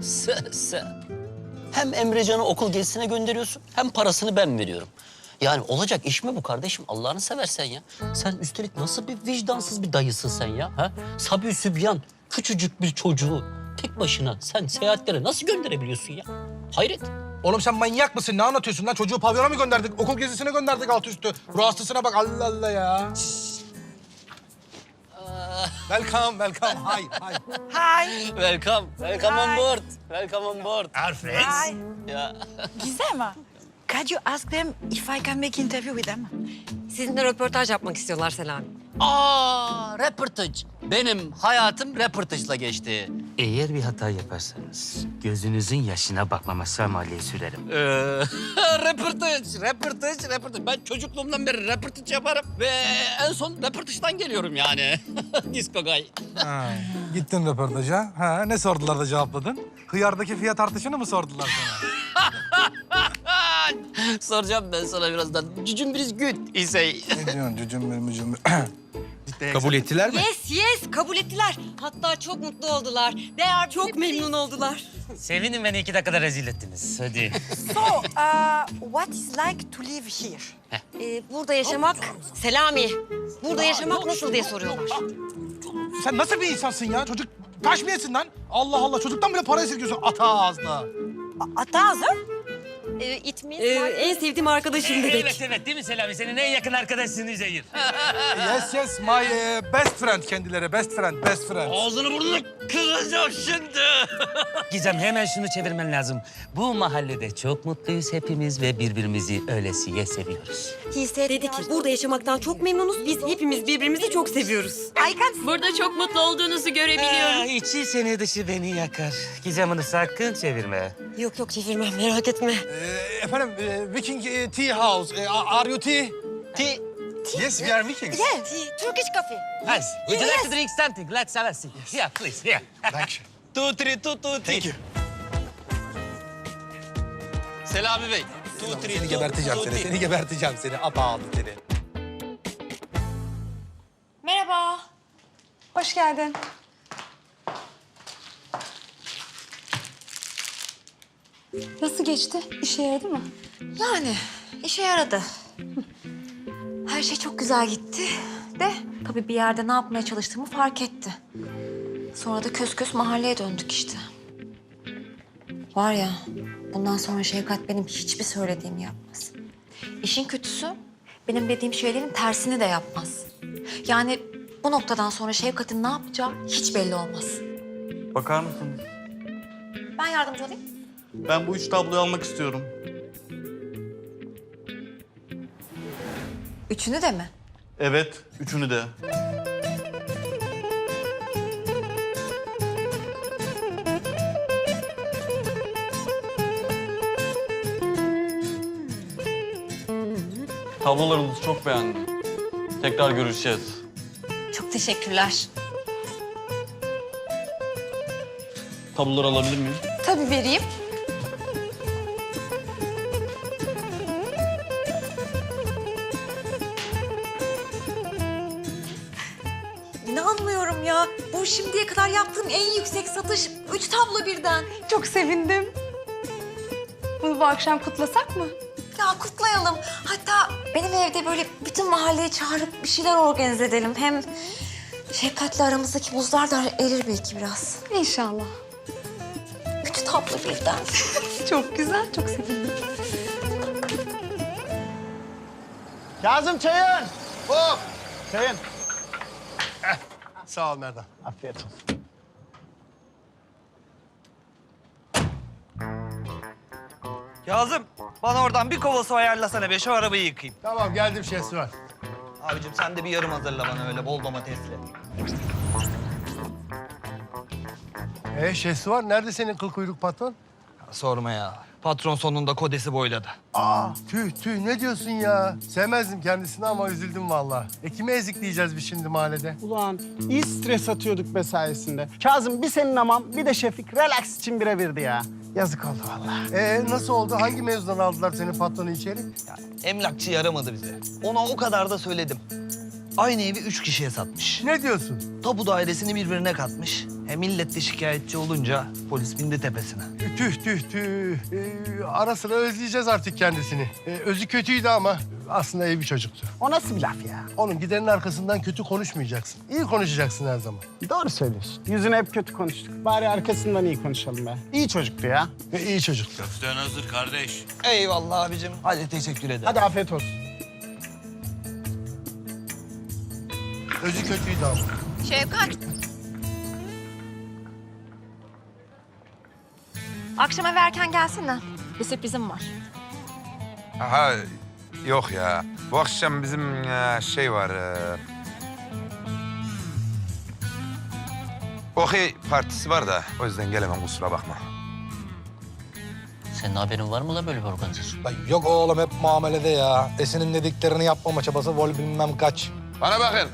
Sen, sen. Hem Emrecan'ı okul gezisine gönderiyorsun hem parasını ben veriyorum. Yani olacak iş mi bu kardeşim? Allah'ını seversen ya. Sen üstelik nasıl bir vicdansız bir dayısın sen ya? Ha? Sabi Sübyan, küçücük bir çocuğu tek başına sen seyahatlere nasıl gönderebiliyorsun ya? Hayret. Oğlum sen manyak mısın? Ne anlatıyorsun lan? Çocuğu pavyona mı gönderdik? Okul gezisine gönderdik alt üstü. Ruh hastasına bak Allah Allah ya. Welcome, welcome. Hi, hi. Hi. Welcome, welcome on board. Welcome on board. Our friends. Hi. Ya. Gizem, could you ask them if I can make interview with them? Sizinle röportaj yapmak istiyorlar Selami. Aa, röportaj. Benim hayatım röportajla geçti. Eğer bir hata yaparsanız gözünüzün yaşına bakmama samaliye sürerim. Ee, röportaj, röportaj, röportaj. Ben çocukluğumdan beri röportaj yaparım ve en son röportajdan geliyorum yani. Disco guy. Ha, gittin röportaja. Ha, ne sordular da cevapladın? Hıyardaki fiyat artışını mı sordular sana? Soracağım ben sana birazdan. Cücüm biriz good. İsey. ne diyorsun cücüm benim cücüm? Kabul ettiler mi? Yes, yes. Kabul ettiler. Hatta çok mutlu oldular. They are çok memnun oldular. Sevinin beni iki dakikada rezil ettiniz. Hadi. So, uh, what is like to live here? Ee, burada yaşamak, Selami, burada yaşamak nasıl diye soruyorlar. Sen nasıl bir insansın ya? Çocuk taş mı yesin lan? Allah Allah çocuktan bile para esirgiyorsun ata ağızda. Atazı? Ee, it means ee, en sevdiğim arkadaşım dedik. evet evet değil mi Selami? Senin en yakın arkadaşsın Üzeyir. yes yes my eh, best friend kendileri best friend best friend. Ağzını burnunu kıracağım şimdi. Gizem hemen şunu çevirmen lazım. Bu mahallede çok mutluyuz hepimiz ve birbirimizi öylesiye seviyoruz. Dedi ki burada yaşamaktan çok memnunuz. Biz hepimiz birbirimizi çok seviyoruz. Can Burada çok mutlu olduğunuzu Aa, görebiliyorum. içi seni dışı beni yakar. Gizem onu sakın çevirme. Yok yok çevirmem merak etme. Eh, efendim eh, Viking eh, Tea House. Eh, are you tea? Ti. Yes we are Vikings. Yes, Turkish coffee. Nice. Would you like to drink something? Let's have a seat. Yeah, please. Yeah. Thank you. Tu tri tu tu ti. Thank you. Selami Bey. Tu tri Seni geberteceğim tu seni. Seni geberteceğim seni. Ata ağzı seni. Merhaba. Hoş geldin. Nasıl geçti? İşe yaradı mı? Yani işe yaradı. Her şey çok güzel gitti. De tabii bir yerde ne yapmaya çalıştığımı fark etti. Sonra da kös kös mahalleye döndük işte. Var ya bundan sonra Şevkat benim hiçbir söylediğimi yapmaz. İşin kötüsü benim dediğim şeylerin tersini de yapmaz. Yani bu noktadan sonra Şevkat'in ne yapacağı hiç belli olmaz. Bakar mısınız? Ben yardımcı olayım. Ben bu üç tabloyu almak istiyorum. Üçünü de mi? Evet, üçünü de. Tablolarınızı çok beğendim. Tekrar görüşeceğiz. Çok teşekkürler. Tabloları alabilir miyim? Tabii vereyim. İnanmıyorum ya. Bu şimdiye kadar yaptığım en yüksek satış. Üç tablo birden. Çok sevindim. Bunu bu akşam kutlasak mı? Ya kutlayalım. Hatta benim evde böyle bütün mahalleyi çağırıp bir şeyler organize edelim. Hem Şefkat'le aramızdaki buzlar da erir belki biraz. İnşallah. Üç tablo birden. Çok güzel, çok sevindim. Kazım çayın. Hop. Çayın. Sağ ol Merdan. Afiyet olsun. Kazım, bana oradan bir kova su ayarlasana be, şu arabayı yıkayayım. Tamam geldim şefi var. Abicim sen de bir yarım hazırla bana öyle bol domatesli. Ee şefi var. Nerede senin kıl kuyruk patron? Sorma ya. Patron sonunda kodesi boyladı. Aa tüh tüh ne diyorsun ya? Sevmezdim kendisini ama üzüldüm vallahi. E kime ezikleyeceğiz biz şimdi mahallede? Ulan iyi stres atıyorduk be sayesinde. Kazım bir senin aman bir de Şefik relax için birebirdi ya. Yazık oldu vallahi. Ee nasıl oldu? Hangi mevzudan aldılar senin patronu içeri? Emlakçı yaramadı bize. Ona o kadar da söyledim. Aynı evi üç kişiye satmış. Ne diyorsun? Tapu dairesini birbirine katmış. Hem millet de şikayetçi olunca polis bindi tepesine. Tüh tüh tüh. Ee, ara sıra özleyeceğiz artık kendisini. Ee, özü kötüydü ama aslında iyi bir çocuktu. O nasıl bir laf ya? Onun gidenin arkasından kötü konuşmayacaksın. İyi konuşacaksın her zaman. Doğru söylüyorsun. Yüzüne hep kötü konuştuk. Bari arkasından iyi konuşalım be. İyi çocuktu ya. Ve iyi çocuktu. Köften hazır kardeş. Eyvallah abicim. Hadi teşekkür ederim. Hadi afiyet olsun. Özü kötüydü ama. Şevkat. Akşam eve erken gelsene. Bir sürprizim var. Aha yok ya. Bu akşam bizim e, şey var. E... Okey partisi var da o yüzden gelemem kusura bakma. Senin haberin var mı la böyle bir organizasyon? Lan yok oğlum hep muamelede ya. Esin'in dediklerini yapmama çabası vol bilmem kaç. Bana bakın.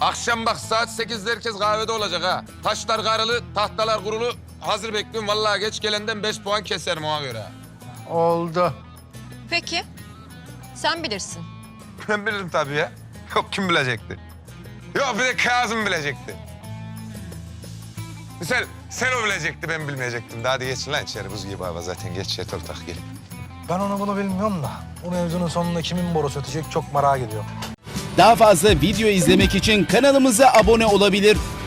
Akşam bak saat 8'de herkes kahvede olacak ha. Taşlar karılı, tahtalar kurulu. Hazır bekliyorum. Vallahi geç gelenden 5 puan keserim ona göre. Oldu. Peki. Sen bilirsin. Ben bilirim tabii ya. Yok kim bilecekti? Yok bir de Kazım bilecekti. Sen, sen o bilecekti ben bilmeyecektim. Daha hadi geçin lan içeri buz gibi hava zaten. Geç yat ortak gelin. Ben onu bunu bilmiyorum da. Bu mevzunun sonunda kimin borusu ötecek çok merak ediyorum. Daha fazla video izlemek için kanalımıza abone olabilir.